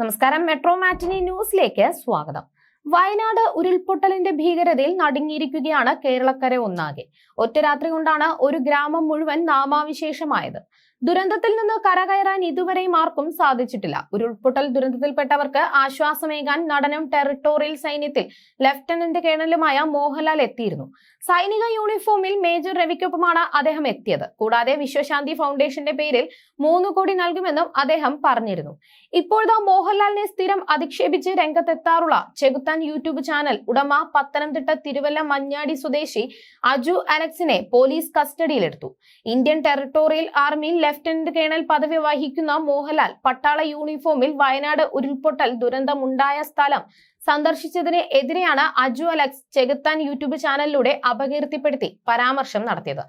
നമസ്കാരം. മെട്രോ മാറ്റിനി ന്യൂസിലേക്ക് സ്വാഗതം. വയനാട് ഉരുൾപൊട്ടലിന്റെ ഭീകരതയിൽ നടുങ്ങിയിരിക്കുകയാണ് കേരളക്കര ഒന്നാകെ. ഒറ്റ രാത്രി കൊണ്ടാണ് ഒരു ഗ്രാമം മുഴുവൻ നാമാവിശേഷമായത്. ദുരന്തത്തിൽ നിന്ന് കരകയറാൻ ഇതുവരെയും ആർക്കും സാധിച്ചിട്ടില്ല. ഉരുൾപൊട്ടൽ ദുരന്തത്തിൽപ്പെട്ടവർക്ക് ആശ്വാസമേകാൻ നടനും ടെറിട്ടോറിയൽ സൈന്യത്തിൽ ലഫ്റ്റനന്റ് കേണലുമായ മോഹൻലാൽ എത്തിയിരുന്നു. സൈനിക യൂണിഫോമിൽ മേജർ രവിക്കൊപ്പമാണ് അദ്ദേഹം എത്തിയത്. കൂടാതെ വിശ്വശാന്തി ഫൗണ്ടേഷന്റെ പേരിൽ മൂന്ന് കോടി നൽകുമെന്നും അദ്ദേഹം പറഞ്ഞിരുന്നു. ഇപ്പോഴത്തെ മോഹൻലാലിനെ സ്ഥിരം അധിക്ഷേപിച്ച് രംഗത്തെത്താറുള്ള ചെകുത്താൻ യൂട്യൂബ് ചാനൽ ഉടമ പത്തനംതിട്ട തിരുവല്ല മഞ്ഞാടി സ്വദേശി അജു അലക്സിനെ പോലീസ് കസ്റ്റഡിയിലെടുത്തു. ഇന്ത്യൻ ടെറിട്ടോറിയൽ ആർമിയിൽ ലഫ്റ്റനന്റ് കേണൽ പദവി വഹിക്കുന്ന മോഹൻലാൽ പട്ടാള യൂണിഫോമിൽ വയനാട് ഉരുൾപൊട്ടൽ ദുരന്തമുണ്ടായ സ്ഥലം സന്ദർശിച്ചതിന് എതിരെയാണ് അജു അലക്സ് ചെകുത്താൻ യൂട്യൂബ് ചാനലിലൂടെ അപകീർത്തിപ്പെടുത്തി പരാമർശം നടത്തിയത്.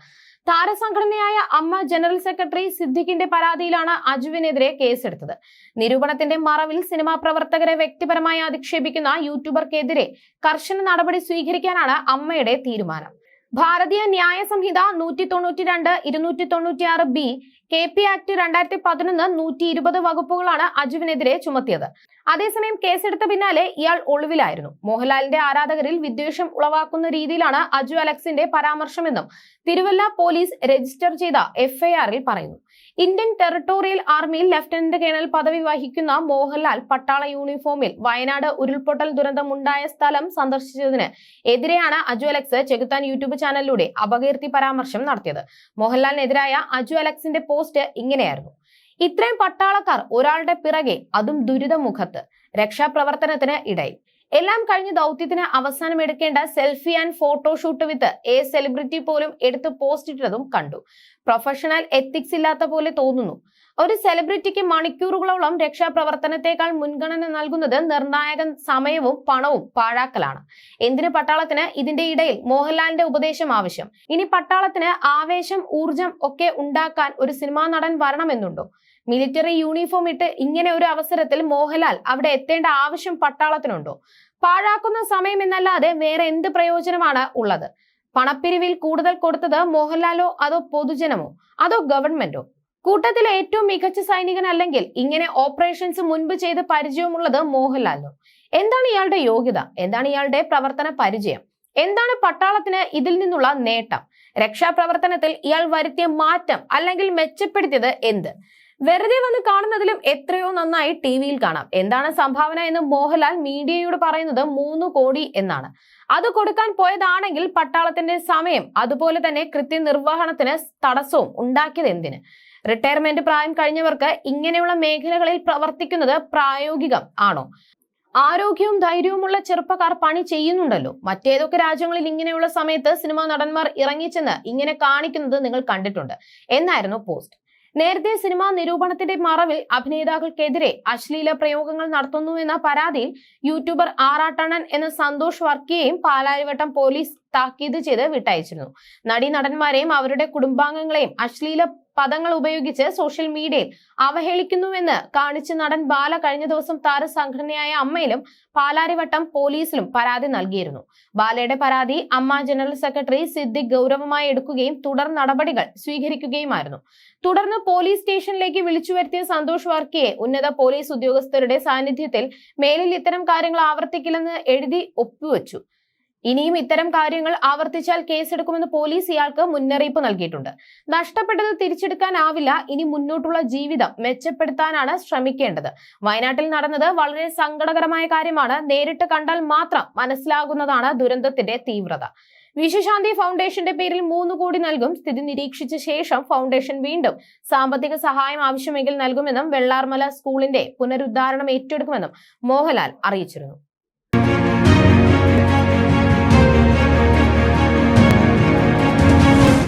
താരസംഘടനയായ അമ്മ ജനറൽ സെക്രട്ടറി സിദ്ദിഖിന്റെ പരാതിയിലാണ് അജുവിനെതിരെ കേസെടുത്തത്. നിരൂപണത്തിന്റെ മറവിൽ സിനിമാ പ്രവർത്തകരെ വ്യക്തിപരമായി അധിക്ഷേപിക്കുന്ന യൂട്യൂബർക്കെതിരെ കർശന നടപടി സ്വീകരിക്കാനാണ് അമ്മയുടെ തീരുമാനം. ഭാരതീയ ന്യായ സംഹിത നൂറ്റി തൊണ്ണൂറ്റി രണ്ട് ഇരുന്നൂറ്റി തൊണ്ണൂറ്റി ആറ് ബി കെ പി ആക്ട് രണ്ടായിരത്തി പതിനൊന്ന് നൂറ്റി ഇരുപത് വകുപ്പുകളാണ് അജുവിനെതിരെ ചുമത്തിയത്. അതേസമയം കേസെടുത്ത പിന്നാലെ ഇയാൾ ഒളിവിലായിരുന്നു. മോഹൻലാലിന്റെ ആരാധകരിൽ വിദ്വേഷം ഉളവാക്കുന്ന രീതിയിലാണ് അജു അലക്സിന്റെ പരാമർശമെന്നും തിരുവല്ല പോലീസ് രജിസ്റ്റർ ചെയ്ത എഫ്ഐആറിൽ പറയുന്നു. ഇന്ത്യൻ ടെറിട്ടോറിയൽ ആർമിയിൽ ലഫ്റ്റനന്റ് കേണൽ പദവി വഹിക്കുന്ന മോഹൻലാൽ പട്ടാള യൂണിഫോമിൽ വയനാട് ഉരുൾപൊട്ടൽ ദുരന്തമുണ്ടായ സ്ഥലം സന്ദർശിച്ചതിന് എതിരെയാണ് അജു അലക്സ് ചെകുത്താൻ യൂട്യൂബ് ചാനലിലൂടെ അപകീർത്തി പരാമർശം നടത്തിയത്. മോഹൻലാലിനെതിരായ അജു അലക്സിന്റെ പോസ്റ്റ് ഇങ്ങനെയായിരുന്നു. ഇത്രയും പട്ടാളക്കാർ ഒരാളുടെ പിറകെ അതും ദുരിതമുഖത്ത് രക്ഷാപ്രവർത്തനത്തിന് ഇടയിൽ. എല്ലാം കഴിഞ്ഞ് ദൗത്യത്തിന് അവസാനം എടുക്കേണ്ട selfie and photoshoot with a celebrity പോലും എടുത്ത് പോസ്റ്റ് ഇട്ടതും കണ്ടു. പ്രൊഫഷണൽ എത്തിക്സ് ഇല്ലാത്ത പോലെ തോന്നുന്നു. ഒരു സെലിബ്രിറ്റിക്ക് മണിക്കൂറുകളോളം രക്ഷാപ്രവർത്തനത്തെക്കാൾ മുൻഗണന നൽകുന്നത് നിർണായക സമയവും പണവും പാഴാക്കലാണ്. എന്തിന് പട്ടാളത്തിന് ഇതിന്റെ ഇടയിൽ മോഹൻലാലിന്റെ ഉപദേശം ആവശ്യം? ഇനി പട്ടാളത്തിന് ആവേശം ഊർജം ഒക്കെ ഉണ്ടാക്കാൻ ഒരു സിനിമാ നടൻ വരണമെന്നുണ്ടോ? മിലിറ്ററി യൂണിഫോം ഇട്ട് ഇങ്ങനെ ഒരു അവസരത്തിൽ മോഹൻലാൽ അവിടെ എത്തേണ്ട ആവശ്യം പട്ടാളത്തിനുണ്ടോ? പാഴാക്കുന്ന സമയം എന്നല്ലാതെ വേറെ എന്ത് പ്രയോജനമാണ് ഉള്ളത്? പണപ്പിരിവിൽ കൂടുതൽ കൊടുത്തത് മോഹൻലാലോ അതോ പൊതുജനമോ? അതോ ഗവൺമെന്റോ? കൂട്ടത്തിലെ ഏറ്റവും മികച്ച സൈനികൻ അല്ലെങ്കിൽ ഇങ്ങനെ ഓപ്പറേഷൻസ് മുൻപ് ചെയ്ത് പരിചയമുള്ളത് മോഹൻലാലിനോ എന്താണ് ഇയാളുടെ യോഗ്യത? എന്താണ് ഇയാളുടെ പ്രവർത്തന പരിചയം? എന്താണ് പട്ടാളത്തിന് ഇതിൽ നിന്നുള്ള നേട്ടം? രക്ഷാപ്രവർത്തനത്തിൽ ഇയാൾ വരുത്തിയ മാറ്റം അല്ലെങ്കിൽ മെച്ചപ്പെടുത്തിയത് എന്ത്? വെറുതെ വന്ന് കാണുന്നതിലും എത്രയോ നന്നായി ടി വിയിൽ കാണാം. എന്താണ് സംഭാവന എന്ന് മോഹൻലാൽ മീഡിയയോട് പറയുന്നത് മൂന്ന് കോടി എന്നാണ്. അത് കൊടുക്കാൻ പോയതാണെങ്കിൽ പട്ടാളത്തിന്റെ സമയം അതുപോലെ തന്നെ കൃത്യനിർവഹണത്തിന് തടസ്സവും ഉണ്ടാക്കിയത് എന്തിന്? റിട്ടയർമെന്റ് പ്രായം കഴിഞ്ഞവർക്ക് ഇങ്ങനെയുള്ള മേഖലകളിൽ പ്രവർത്തിക്കുന്നത് പ്രായോഗികം ആണോ? ആരോഗ്യവും ധൈര്യവുമുള്ള ചെറുപ്പക്കാർ പണി ചെയ്യുന്നുണ്ടല്ലോ. മറ്റേതൊക്കെ രാജ്യങ്ങളിൽ ഇങ്ങനെയുള്ള സമയത്ത് സിനിമാ നടന്മാർ ഇറങ്ങിച്ചെന്ന് ഇങ്ങനെ കാണിക്കുന്നത് നിങ്ങൾ കണ്ടിട്ടുണ്ട്. എന്നായിരുന്നു പോസ്റ്റ്. നേരത്തെ സിനിമാ നിരൂപണത്തിന്റെ മറവിൽ അഭിനേതാക്കൾക്കെതിരെ അശ്ലീല പ്രയോഗങ്ങൾ നടത്തുന്നുവെന്ന പരാതിയിൽ യൂട്യൂബർ ആറാട്ടണൻ എന്ന സന്തോഷ് വർക്കിയെയും പാലാരിവട്ടം പോലീസ് താക്കീത് ചെയ്ത് വിട്ടയച്ചിരുന്നു. നടി നടന്മാരെയും അവരുടെ കുടുംബാംഗങ്ങളെയും അശ്ലീല പദങ്ങൾ ഉപയോഗിച്ച് സോഷ്യൽ മീഡിയയിൽ അവഹേളിക്കുന്നുവെന്ന് കാണിച്ച് നടൻ ബാല കഴിഞ്ഞ ദിവസം താരസംഘടനയായ അമ്മയിലും പാലാരിവട്ടം പോലീസിലും പരാതി നൽകിയിരുന്നു. ബാലയുടെ പരാതി അമ്മ ജനറൽ സെക്രട്ടറി സിദ്ദിഖ് ഗൗരവമായി എടുക്കുകയും തുടർ നടപടികൾ സ്വീകരിക്കുകയുമായിരുന്നു. തുടർന്ന് പോലീസ് സ്റ്റേഷനിലേക്ക് വിളിച്ചു വരുത്തിയ സന്തോഷ് വർക്കിയെ ഉന്നത പോലീസ് ഉദ്യോഗസ്ഥരുടെ സാന്നിധ്യത്തിൽ മേലിൽ ഇത്തരം കാര്യങ്ങൾ ആവർത്തിക്കില്ലെന്ന് എഴുതി ഒപ്പുവെച്ചു. ഇനിയും ഇത്തരം കാര്യങ്ങൾ ആവർത്തിച്ചാൽ കേസെടുക്കുമെന്ന് പോലീസ് ഇയാൾക്ക് മുന്നറിയിപ്പ് നൽകിയിട്ടുണ്ട്. നഷ്ടപ്പെട്ടത് തിരിച്ചെടുക്കാനാവില്ല. ഇനി മുന്നോട്ടുള്ള ജീവിതം മെച്ചപ്പെടുത്താനാണ് ശ്രമിക്കേണ്ടത്. വയനാട്ടിൽ നടന്നത് വളരെ സങ്കടകരമായ കാര്യമാണ്. നേരിട്ട് കണ്ടാൽ മാത്രം മനസ്സിലാകുന്നതാണ് ദുരന്തത്തിന്റെ തീവ്രത. വിശ്വശാന്തി ഫൗണ്ടേഷന്റെ പേരിൽ മൂന്ന് കോടി നൽകും. സ്ഥിതി നിരീക്ഷിച്ച ശേഷം ഫൗണ്ടേഷൻ വീണ്ടും സാമ്പത്തിക സഹായം ആവശ്യമെങ്കിൽ നൽകുമെന്നും വെള്ളാർമല സ്കൂളിന്റെ പുനരുദ്ധാരണം ഏറ്റെടുക്കുമെന്നും മോഹൻലാൽ അറിയിച്ചിരുന്നു.